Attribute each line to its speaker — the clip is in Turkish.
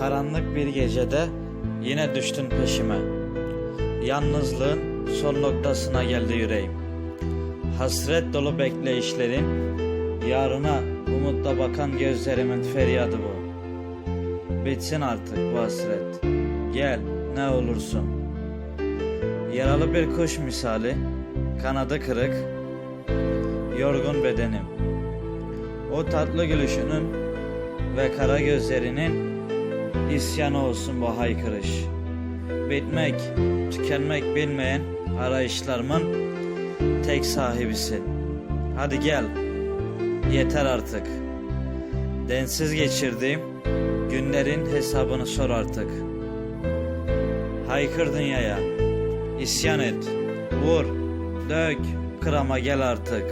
Speaker 1: Karanlık bir gecede yine düştün peşime. Yalnızlığın son noktasına geldi yüreğim. Hasret dolu bekleyişlerin, yarına umutla bakan gözlerimin feryadı bu. Bitsin artık bu hasret. Gel ne olursun. Yaralı bir kuş misali, kanadı kırık, yorgun bedenim. O tatlı gülüşünün ve kara gözlerinin isyanı olsun bu haykırış. Bitmek, tükenmek bilmeyen arayışlarımın tek sahibisin. Hadi gel, yeter artık. Densiz geçirdiğim günlerin hesabını sor artık. Haykır dünyaya, isyan et, vur, dök, kırama gel artık.